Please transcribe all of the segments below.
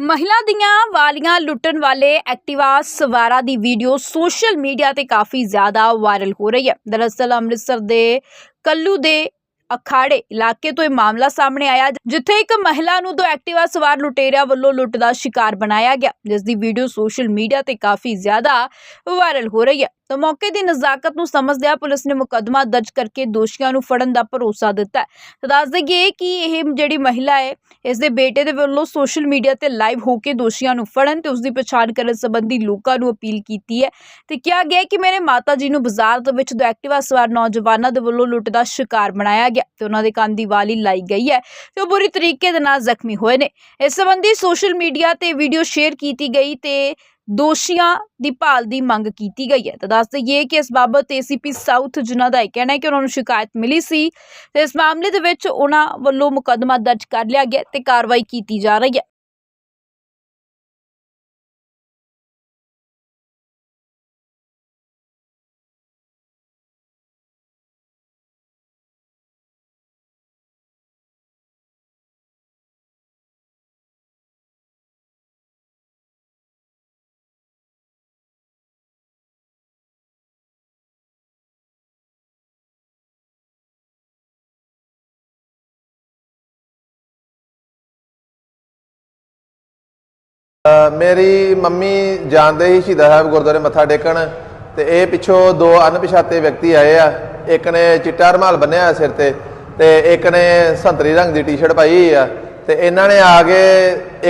ਮਹਿਲਾ ਦੀਆਂ ਵਾਲੀਆਂ ਲੁੱਟਣ ਵਾਲੇ ਐਕਟਿਵਾ ਸਵਾਰਾਂ ਦੀ ਵੀਡੀਓ ਸੋਸ਼ਲ ਮੀਡੀਆ ਤੇ ਕਾਫੀ ਜ਼ਿਆਦਾ ਵਾਇਰਲ ਹੋ ਰਹੀ ਹੈ। ਦਰਅਸਲ ਅੰਮ੍ਰਿਤਸਰ ਦੇ ਕੱਲੂ ਦੇ ਅਖਾੜੇ ਇਲਾਕੇ ਤੋਂ ਇਹ ਮਾਮਲਾ ਸਾਹਮਣੇ ਆਇਆ, ਜਿੱਥੇ ਇੱਕ ਮਹਿਲਾ ਨੂੰ ਦੋ ਐਕਟਿਵਾ ਸਵਾਰ ਲੁਟੇਰਿਆਂ ਵੱਲੋਂ ਲੁੱਟ ਦਾ ਸ਼ਿਕਾਰ ਬਣਾਇਆ ਗਿਆ। ਜਿਸ ਦੀ ਵੀਡੀਓ ਸੋਸ਼ਲ ਮੀਡੀਆ ਤੇ ਕਾਫੀ ਜ਼ਿਆਦਾ ਵਾਇਰਲ ਹੋ ਰਹੀ ਹੈ। ਤਾਂ ਮੌਕੇ ਦੀ ਨਜ਼ਾਕਤ ਨੂੰ ਸਮਝਦਿਆਂ ਪੁਲਿਸ ਨੇ ਮੁਕੱਦਮਾ ਦਰਜ ਕਰਕੇ ਦੋਸ਼ੀਆਂ ਨੂੰ ਫੜਨ ਦਾ ਭਰੋਸਾ ਦਿੱਤਾ ਤਾਂ ਦੱਸ ਦਈਏ ਕਿ ਇਹ ਜਿਹੜੀ ਮਹਿਲਾ ਹੈ ਇਸ ਦੇ ਬੇਟੇ ਦੇ ਵੱਲੋਂ ਸੋਸ਼ਲ ਮੀਡੀਆ ਤੇ ਲਾਈਵ ਹੋ ਕੇ ਦੋਸ਼ੀਆਂ ਨੂੰ ਫੜਨ ਤੇ ਉਸ ਦੀ ਪਛਾਣ ਕਰਨ ਸੰਬੰਧੀ ਲੋਕਾਂ ਨੂੰ ਅਪੀਲ ਕੀਤੀ ਹੈ। ਤੇ ਕਿਹਾ ਗਿਆ ਕਿ ਮੇਰੇ ਮਾਤਾ ਜੀ ਨੂੰ ਬਾਜ਼ਾਰ ਦੇ ਵਿੱਚ ਦੋ ਐਕਟਿਵਾ ਸਵਾਰ ਨੌਜਵਾਨਾਂ ਦੇ ਵੱਲੋਂ ਲੁੱਟ ਦਾ ਸ਼ਿਕਾਰ ਬਣਾਇਆ ਗਿਆ। ਤੇ ਉਹਨਾਂ ਦੇ ਕੰਨ ਦੀ ਵਾਲੀ ਲਾਈ ਗਈ ਹੈ ਤੇ ਉਹ ਬੁਰੀ ਤਰੀਕੇ ਦੇ ਨਾਲ ਜ਼ਖਮੀ ਹੋਏ ਨੇ। ਇਸ ਸੰਬੰਧੀ ਸੋਸ਼ਲ ਮੀਡੀਆ ਤੇ ਵੀਡੀਓ ਸ਼ੇਅਰ ਕੀਤੀ ਗਈ ਤੇ ਦੋਸ਼ੀਆਂ ਦੀ ਭਾਲ ਦੀ ਮੰਗ ਕੀਤੀ ਗਈ ਹੈ। ਤਾਂ ਦੱਸ ਦਈਏ ਕਿ ਇਸ ਬਾਬਤ ਏਸੀਪੀ ਸਾਊਥ ਜਿਨ੍ਹਾਂ ਦਾ ਇਹ ਕਹਿਣਾ ਹੈ ਕਿ ਉਹਨਾਂ ਨੂੰ ਸ਼ਿਕਾਇਤ ਮਿਲੀ ਸੀ ਤੇ ਇਸ ਮਾਮਲੇ ਦੇ ਵਿੱਚ ਉਹਨਾਂ ਵੱਲੋਂ ਮੁਕੱਦਮਾ ਦਰਜ ਕਰ ਲਿਆ ਗਿਆ ਤੇ ਕਾਰਵਾਈ ਕੀਤੀ ਜਾ ਰਹੀ ਹੈ। ਮੇਰੀ ਮੰਮੀ ਜਾਣਦੇ ਹੀ ਸ਼ਹੀਦਾਂ ਸਾਹਿਬ ਗੁਰਦੁਆਰੇ ਮੱਥਾ ਟੇਕਣ ਤੇ ਇਹ ਪਿੱਛੋਂ ਦੋ ਅਣਪਛਾਤੇ ਵਿਅਕਤੀ ਆਏ ਆ। ਇੱਕ ਨੇ ਚਿੱਟਾ ਰੁਮਾਲ ਬੰਨਿਆ ਹੋਇਆ ਸਿਰ ਤੇ ਤੇ ਇੱਕ ਨੇ ਸੰਤਰੀ ਰੰਗ ਦੀ ਟੀ-ਸ਼ਰਟ ਪਾਈ ਹੋਈ ਆ। ਤੇ ਇਹਨਾਂ ਨੇ ਆ ਕੇ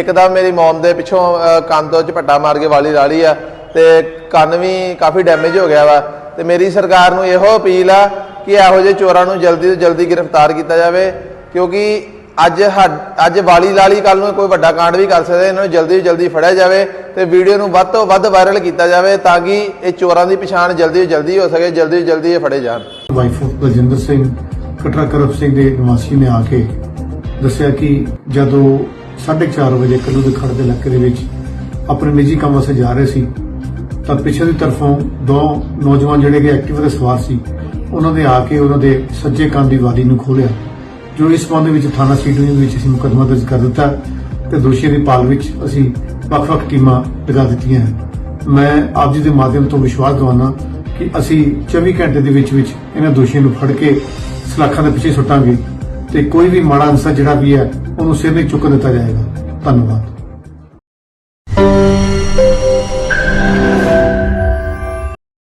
ਇੱਕਦਮ ਮੇਰੀ ਮੌਮ ਦੇ ਪਿੱਛੋਂ ਕੰਨ ਤੋਂ ਝਪੱਟਾ ਮਾਰ ਕੇ ਵਾਲੀ ਲਾ ਲਈ ਆ ਤੇ ਕੰਨ ਵੀ ਕਾਫੀ ਡੈਮੇਜ ਹੋ ਗਿਆ ਵਾ। ਤੇ ਮੇਰੀ ਸਰਕਾਰ ਨੂੰ ਇਹੋ ਅਪੀਲ ਆ ਕਿ ਇਹੋ ਜਿਹੇ ਚੋਰਾਂ ਨੂੰ ਜਲਦੀ ਤੋਂ ਜਲਦੀ ਗ੍ਰਿਫਤਾਰ ਕੀਤਾ ਜਾਵੇ ਕਿਉਂਕਿ ਅੱਜ ਹੱਡ- ਅੱਜ ਵਾਲੀ ਲਾਲੀ ਕੱਲ ਨੂੰ ਕੋਈ ਵੱਡਾ ਕਾਂਡ ਵੀ ਕਰ ਸਕਦੇ, ਇਹਨਾਂ ਨੂੰ ਜਲਦੀ ਤੋਂ ਜਲਦੀ ਫੜਿਆ ਜਾਵੇ ਤੇ ਵੀਡੀਓ ਨੂੰ ਵੱਧ ਤੋਂ ਵੱਧ ਵਾਇਰਲ ਕੀਤਾ ਜਾਵੇ ਤਾਂ ਕਿ ਇਹ ਚੋਰਾਂ ਦੀ ਪਛਾਣ ਜਲਦੀ ਤੋਂ ਜਲਦੀ ਹੋ ਸਕੇ, ਜਲਦੀ ਤੋਂ ਜਲਦੀ ਇਹ ਫੜੇ ਜਾਣ। ਵਾਈਫ ਆਫ ਬਲਜਿੰਦਰ ਸਿੰਘ, ਕਟਰਾ ਕਰਪ ਸਿੰਘ ਦੇ ਨਿਵਾਸੀ ਨੇ ਆ ਕੇ ਦੱਸਿਆ ਕਿ ਜਦੋਂ 4:30 ਵਜੇ ਕੱਲੂ ਦੇ ਖੜ ਦੇ ਇਲਾਕੇ ਦੇ ਵਿੱਚ ਆਪਣੇ ਨਿੱਜੀ ਕੰਮ ਵਾਸਤੇ ਜਾ ਰਹੇ ਸੀ, ਤਾਂ ਪਿੱਛੇ ਦੀ ਤਰਫੋਂ ਦੋ ਨੌਜਵਾਨ ਜਿਹੜੇ ਕਿ ਐਕਟਿਵ ਤੇ ਸਵਾਰ ਸੀ, ਉਹਨਾਂ ਦੇ ਆ ਕੇ ਉਹਨਾਂ ਦੇ ਸੱਜੇ ਕੰਨ ਦੀ ਵਾਲੀ ਨੂੰ ਖੋਲਿਆ ਜੋ ਇਸ ਸੰਬੰਧ ਵਿੱਚ, ਥਾਣਾ ਸੀਟੂ ਦੇ ਵਿੱਚ ਅਸੀਂ ਮੁਕੱਦਮਾ ਦਰਜ ਕਰ ਦਿੱਤਾ ਤੇ ਦੋਸ਼ੀਆਂ ਦੀ ਭਾਲ ਵਿੱਚ ਅਸੀਂ ਵੱਖ-ਵੱਖ ਟੀਮਾਂ ਲਗਾ ਦਿੱਤੀਆਂ ਹਨ। ਮੈਂ ਆਪ ਜੀ ਦੇ ਮਾਧਿਅਮ ਤੋਂ ਵਿਸ਼ਵਾਸ ਦਿਵਾਉਣਾ ਕਿ ਅਸੀਂ 24 ਘੰਟੇ ਦੇ ਵਿੱਚ ਵਿੱਚ ਇਹਨਾਂ ਦੋਸ਼ੀਆਂ ਨੂੰ ਫੜ ਕੇ ਸਲਾਖਾਂ ਦੇ ਪਿੱਛੇ ਸੁੱਟਾਂਗੇ ਤੇ ਕੋਈ ਵੀ ਮਾੜਾ ਅਨਸਰ ਜਿਹੜਾ ਵੀ ਹੈ, ਉਹਨੂੰ ਸਿਰ ਨਹੀਂ ਚੁੱਕ ਦਿੱਤਾ ਜਾਏਗਾ। ਧੰਨਵਾਦ।